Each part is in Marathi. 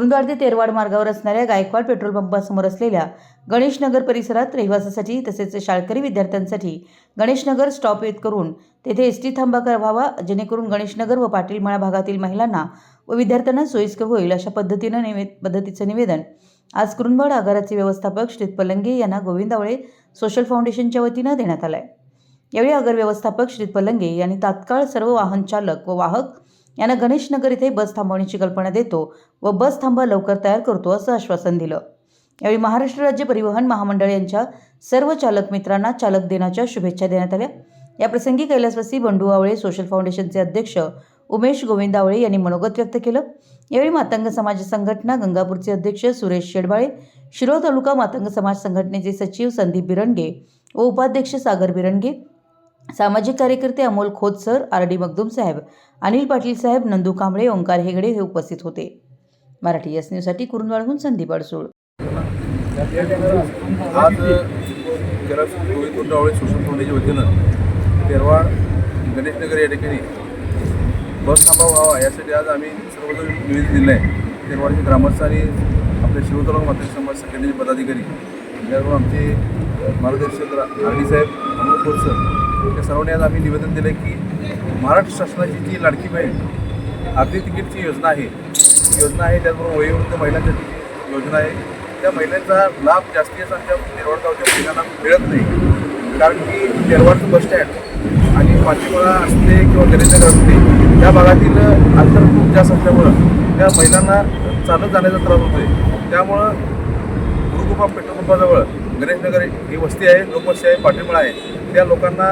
कुरुंदवाड ते तेरवाड मार्गावर असणाऱ्या गायकवाड पेट्रोल पंपासमोर असलेल्या गणेशनगर परिसरात रहिवासासाठी तसेच शाळकरी विद्यार्थ्यांसाठी गणेशनगर स्टॉप येत करून तेथे एस टी थांबा करावा व्हावा जेणेकरून गणेशनगर व पाटीलमाळा भागातील महिलांना व विद्यार्थ्यांना सोयीस्कर होईल अशा पद्धतीनं निवे पद्धतीचं निवेदन आज कुरुंदवाड आगाराचे व्यवस्थापक श्रीत पलंगे यांना गोविंदावळे सोशल फाउंडेशनच्या वतीनं देण्यात आलं आहे यावेळी आगर व्यवस्थापक श्रीत पलंगे यांनी तात्काळ सर्व वाहन चालक व वाहक यांना गणेशनगर इथे बस थांबवण्याची कल्पना देतो व बस थांबा लवकर तयार करतो असं आश्वासन दिलं. यावेळी महाराष्ट्र राज्य परिवहन महामंडळ यांच्या सर्व चालक मित्रांना चालक दिनाच्या शुभेच्छा देण्यात आल्या. याप्रसंगी कैलासवासी बंडू आवळे सोशल फाउंडेशनचे अध्यक्ष उमेश गोविंद आवळे यांनी मनोगत व्यक्त केलं. यावेळी मातंग समाज संघटना गंगापूरचे अध्यक्ष सुरेश शेडबाळे शिरोळ तालुका मातंग समाज संघटनेचे सचिव संदीप बिरंगे व उपाध्यक्ष सागर बिरंगे सामाजिक कार्यकर्ते Amol Khot sir R D Magdum साहेब अनिल पाटील साहेब नंदू कांबळे ओंकार हेगडे हे उपस्थित होते. मराठी एस न्यूजसाठी कुरुंदवाडहून संदीप अडसूळ. आज जरा गोविंद गुंडावळे सोशल फाउंडेशनच्या वतीनं तेरवाड गणेशनगर या ठिकाणी बस थांबा व्हावा यासाठी आज आम्ही सर्वजण निवेदन दिलं आहे तेरवाडचे ग्रामस्थ आणि आपले शिवतलाव मात्र समाज संघटनेचे पदाधिकारी त्याबरोबर आमचे मार्गदर्शक आर डी साहेब अमोल खोत सर या सर्वांनी आज आम्ही निवेदन दिलं आहे की महाराष्ट्र शासनाची जी लाडकी बहीण अर्धी तिकीटची योजना आहे ती योजना आहे त्याचबरोबर वयोवृद्ध महिलांसाठी योजना आहे. त्या महिलांचा लाभ जास्तीत आमच्या तेरवाड गावच्या महिलांना मिळत नाही. कारण की तेरवाडचं बस स्टँड आणि पाठीमाळा असते किंवा गणेशनगर असते या भागातील अंतर खूप जास्त असल्यामुळं त्या महिलांना चालत जाण्याचा त्रास होतो आहे त्यामुळं गुरुकृपा पेट्रोल पंपाजवळ गणेशनगर ही वस्ती आहे लोकवस्ती आहे पाठीमळा आहे. त्या लोकांना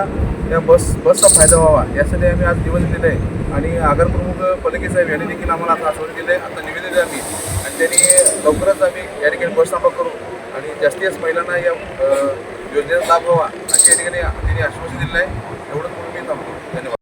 त्या बस बसचा फायदा व्हावा यासाठी आम्ही आज निवेदन दिलं आहे आणि आगार प्रमुख पलके साहेब यांनी देखील आम्हाला आता आश्वासन दिलं आहे आता निवेदन दिलं आम्ही. आणि त्यांनी लवकरच आम्ही या ठिकाणी बस थांबा करू. आणि जास्तीत जास्त महिलांना या योजनेचा लाभ व्हावा अशी या ठिकाणी त्यांनी आश्वासन दिलं आहे एवढंच म्हणून मी थांबतो. धन्यवाद.